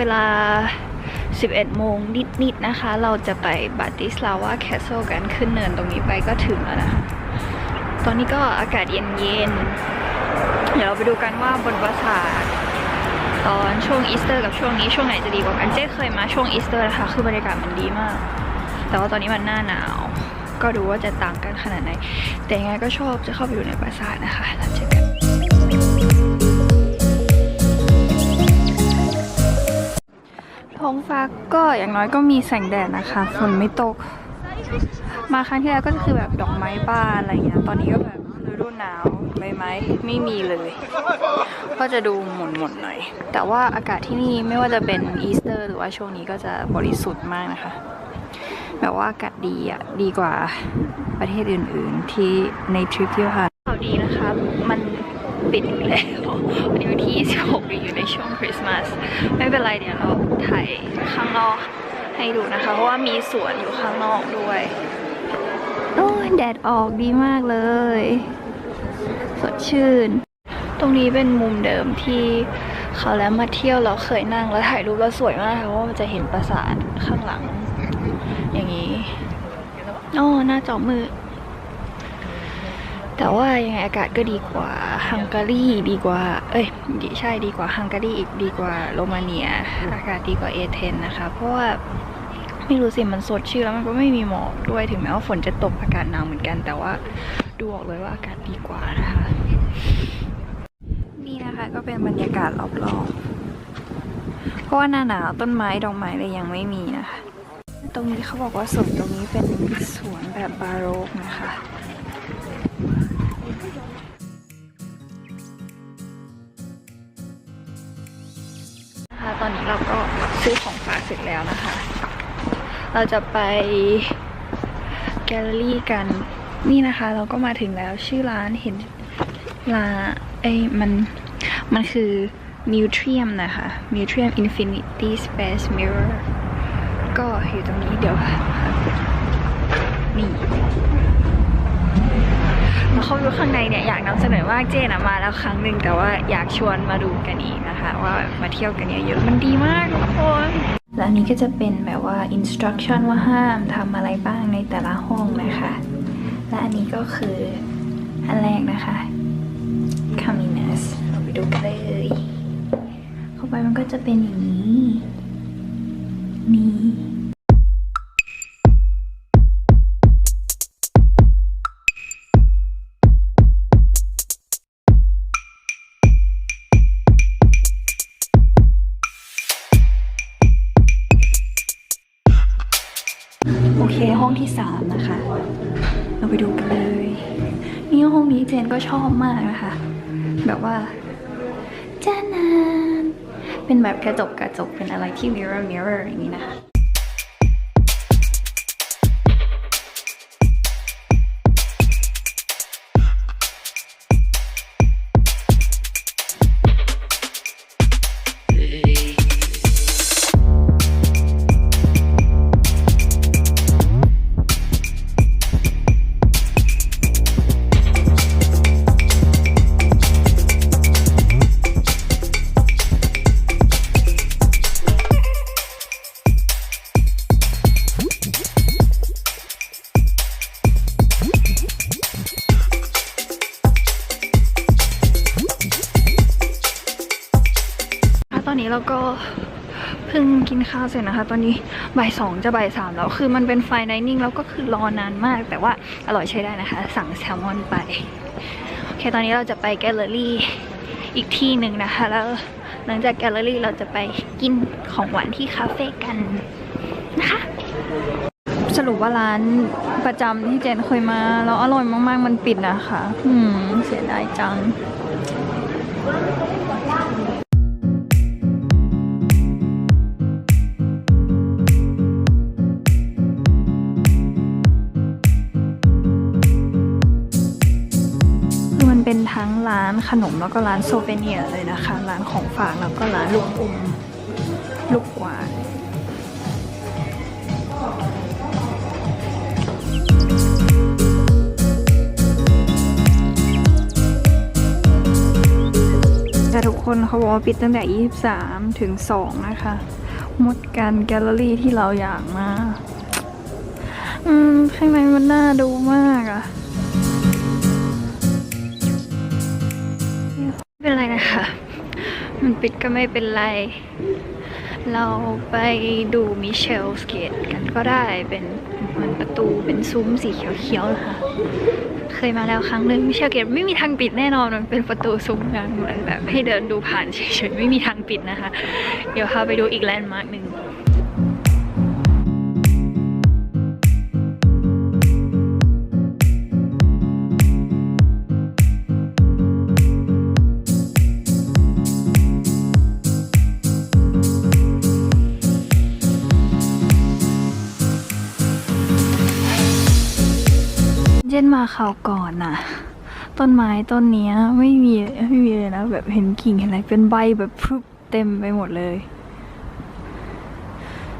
เวลา 11 โมงนิดๆนะคะ เราจะไปบาติสลาวาแคสเซิลกันขึ้นเนินตรงนี้ไปก็ถึงแล้วนะ ตอนนี้ก็อากาศเย็นๆ เดี๋ยวเราไปดูกันว่าบนปราสาทตอนช่วงอีสเตอร์กับช่วงนี้ช่วงไหนจะดีกว่ากันเจ๊เคยมาช่วงอีสเตอร์นะคะ คือบรรยากาศมันดีมาก แต่ว่าตอนนี้มันหน้าหนาว ก็ดูว่าจะต่างกันขนาดไหน แต่ยังไงก็ชอบจะเข้าไปดูในปราสาทนะคะแล้วเจอกัน ท้องฟ้าก็อย่างน้อยก็มีแสงแดดนะคะฝนไม่ตก มาครั้งที่แล้วก็คือแบบดอกไม้บ้านอะไรเงี้ยตอนนี้ก็แบบฤดูหนาวใบไม้ไม่มีเลย ก็จะดูหม่นๆหน่อย แต่ว่าอากาศที่นี่ไม่ว่าจะเป็นอีสเตอร์ หรือว่าช่วงนี้ก็จะบริสุทธิ์มากนะคะ แบบว่าอากาศดีอะดีกว่าประเทศอื่นๆที่ในทริปที่ผ่านข่าวดีนะคะ มัน ปิดอีกแล้ววันนี้วันที่ 26อยู่ในช่วงคริสต์มาสไม่เป็นไรเดี๋ยวเราถ่ายข้างนอกให้ดูนะคะ เพราะว่ามีสวนอยู่ข้างนอกด้วยโอ้ยแดดออกดีมากเลย สดชื่น ตรงนี้เป็นมุมเดิมที่เขาแล้วมาเที่ยวเราเคยนั่งแล้วถ่ายรูปแล้วสวยมากค่ะเพราะว่ามันจะเห็นปราสาทข้างหลัง อย่างนี้โอ้หน้าจอมืด แต่ว่ายังไงอากาศก็ดีกว่าฮังการีดีกว่า เอ้ยดีใช่ดีกว่าฮังการีอีกดีกว่าโรมาเนีย อากาศดีกว่าเอเธนนะคะ เพราะว่าไม่รู้สิมันสดชื่นแล้วมันก็ไม่มีหมอกด้วยถึงแม้ว่าฝนจะตกอากาศหนาวเหมือนกัน แต่ว่าดูออกเลยว่าอากาศดีกว่านะคะ นี่นะคะก็เป็นบรรยากาศรอบๆเพราะว่าหน้าหนาวต้นไม้ดอกไม้เลยยังไม่มีนะคะ ตรงนี้เขาบอกว่าสวนตรงนี้เป็นสวนแบบบาโรกนะคะ เราก็ซื้อของฝากเสร็จแล้วนะคะ เราจะไปแกลเลอรี่กันนี่นะคะ เราก็มาถึงแล้วชื่อร้านเห็นร้านเอ้มันมันคือ Mutrium นะคะ Mutrium Infinity Space Mirror ก็อยู่ตรงนี้เดี๋ยว นี่ แล้วเข้าดูข้างในเนี่ยอยากนำเสนอว่าเจนะมาแล้วครั้งหนึ่งแต่ว่าอยากชวนมาดูกันอีกนะคะ ว่ามาเที่ยวกันเยอะๆมันดีมากทุกคนและนี้ก็จะเป็นแบบว่า instruction ว่าห้ามทำอะไรบ้างในแต่ละห้องนะคะ และอันนี้ก็คืออันแรกนะคะ Caminus เราไปดูกันเลย เข้าไปมันก็จะเป็นอย่างนี้ ที่สามนะคะ เราไปดูกันเลย นี่ห้องนี้เจนก็ชอบมากนะคะ แบบว่าจ้านาน เป็นแบบกระจกกระจกเป็นอะไรที่ mirror mirror อย่างนี้นะคะ ค่ะตอนนี้เราก็เพิ่งกินข้าวเสร็จนะคะ ตอนนี้บ่ายสองจะบ่ายสามแล้ว คือมันเป็นไฟไดนิ่งแล้วก็คือรอนานมาก แต่ว่าอร่อยใช้ได้นะคะ สั่งแซลมอนไป โอเค ตอนนี้เราจะไปแกลเลอรี่อีกที่หนึ่งนะคะ แล้วหลังจากแกลเลอรี่เราจะไปกินของหวานที่คาเฟ่กันนะคะ สรุปว่าร้านประจำที่เจนเคยมาแล้วอร่อยมาก ๆ มันปิดนะคะ อืม เสียดายจัง ทั้งร้านขนมแล้วก็ร้านโซเวเนียเลยนะคะ ร้านของฝากแล้วก็ร้านลูกอมลูกหวานค่ทุกคนเขาบอกว่าปิดตั้งแต่ 23 ถึง 2 นะคะหมดการแกลเลอรี่ที่เราอยากมา อืม ข้างในมันน่าดูมากอะ เป็นไรนะคะ มันปิดก็ไม่เป็นไร เราไปดูมิเชลสเกตกันก็ได้เป็นเหมือนประตูเป็นซุ้มสีเขียวๆนะคะ เคยมาแล้วครั้งหนึ่งมิเชลเกตไม่มีทางปิดแน่นอนมันเป็นประตูซุ้มกันเหมือนแบบให้เดินดูผ่านเฉยๆไม่มีทางปิดนะคะ เดี๋ยวพาไปดูอีกแลนด์มาร์กหนึ่ง ข่าวก่อนน่ะ ต้นไม้ต้นเนี้ยไม่มีไม่มีเลยนะแบบเห็นกิ่งเห็นอะไรเป็นใบแบบพรึบเต็มไปหมดเลย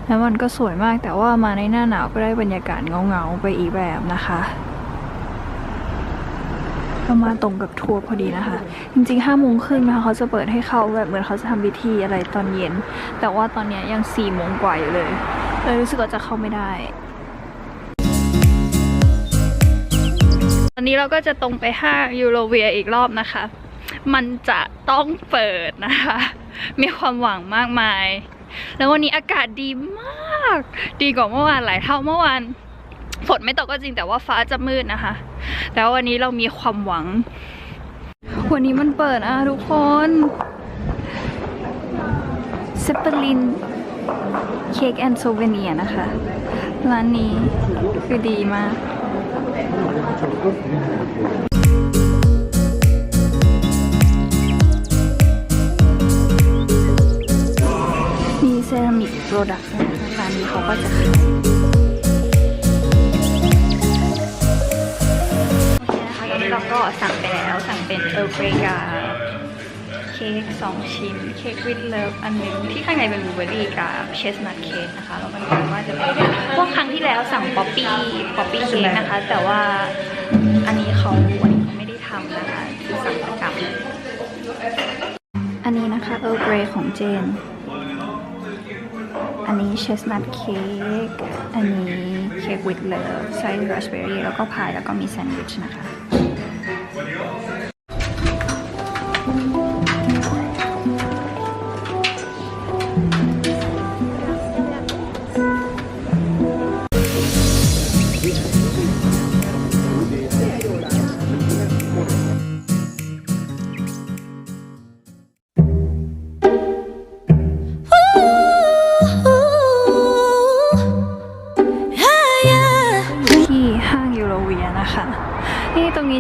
แล้วมันก็สวยมากแต่ว่ามาในหน้าหนาวก็ได้บรรยากาศเงาๆไปอีกแบบนะคะก็มาตรงกับทัวร์พอดีนะคะ จริงๆห้าโมงครึ่งนะคะเขาจะเปิดให้เข้าแบบเหมือนเขาจะทำพิธีอะไรตอนเย็น แต่ว่าตอนนี้ยยังสี่โมงกว่าอยู่เลยเลยรู้สึกว่าจะเข้าไม่ได้ อนนี้เราก็จะตรงไปห้างยูโรเวียอีกรอบนะคะ มันจะต้องเปิดนะคะ มีความหวังมากมาย แล้ววันนี้อากาศดีมาก ดีกว่าเมื่อวานหลายเท่าเมื่อวานฝนไม่ตกก็จริงแต่ว่าฟ้าจะมืดนะคะ แต่ว่าวันนี้เรามีความหวัง วันนี้มันเปิดอะทุกคนเซปเปอรินเค้กแอนด์โซเวเนียนะคะ ร้านนี้คือดีมาก มีเซรามิกโปรดักต์นะคะร้านนี้เขาก็จะขายเคนะคะตอนนี้เราก็สั่งไปแล้วสั่งเป็นเออร์เกรกา ค้กสองชิ้น เค้กวิดเลิฟอันหนึงที่ข้างในเป็นบลูเบอร์รี่กับเชสนัทเค้กนะคะแล้วมันก็ว่าจะเป็นพวกครั้งที่แล้วสั่งป๊อปปี้ป๊อปปี้เค้กนะคะ แต่ว่าอันนี้เขาวันนี้เขาไม่ได้ทำนะคะคือสั่งประจำอันนี้นะคะเออร์เกรของเจน อันนี้เชสนัทเค้กอันนี้เค้กวิดเลิฟไส้ราสเบอร์รี่แล้วก็พายแล้วก็มีแซนด์วิชนะคะ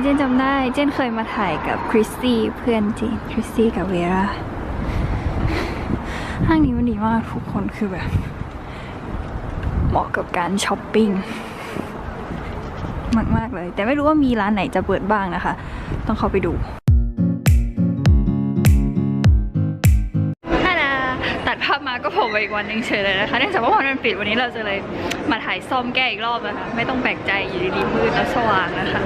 เจนจำได้ เจนเคยมาถ่ายกับคริสตี้เพื่อนจนคริสตี้กับเวราห้างนี้มันดีมากทุกคนคือแบบ เหมาะกับการช้อปปิ้งมาก ๆ เลย แต่ไม่รู้ว่ามีร้านไหนจะเปิดบ้างนะคะ ต้องเข้าไปดูฮาดาตัดภาพมาก็ผล่ไปอีกวันหนึ่งเฉยเลยนะคะเนื่องจากว่าวันมันปิดวันนี้เราจะเลยมาถ่ายซ่อมแก้อีกรอบนะคะ ไม่ต้องแปลกใจอยู่ดีๆมืดแล้วสว่างนะคะ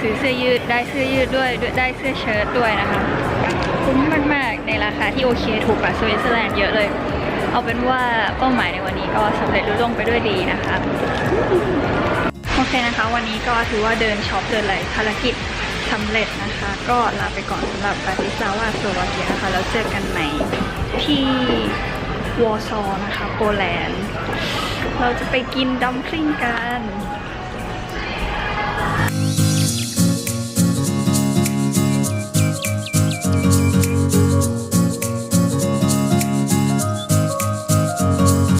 ซื้อเสื้อยืดได้เสื้อยืดด้วยได้เสื้อเชิ้ตด้วยนะคะคุ้มมากๆในราคาที่โอเคถูกกว่าสวิตเซอร์แลนด์เยอะเลย เอาเป็นว่าเป้าหมายในวันนี้ก็สำเร็จรุ่งไปด้วยดีนะคะโอเคนะคะ วันนี้ก็ถือว่าเดินช็อปเดินอะไรภารกิจสำเร็จนะคะ ก็ลาไปก่อนสำหรับปาติซาวาสโลวาเกียนะคะแล้วเจอกันใหม่ที่วอร์ซอนะคะโปแลนด์เราจะไปกินดัมพลิงกัน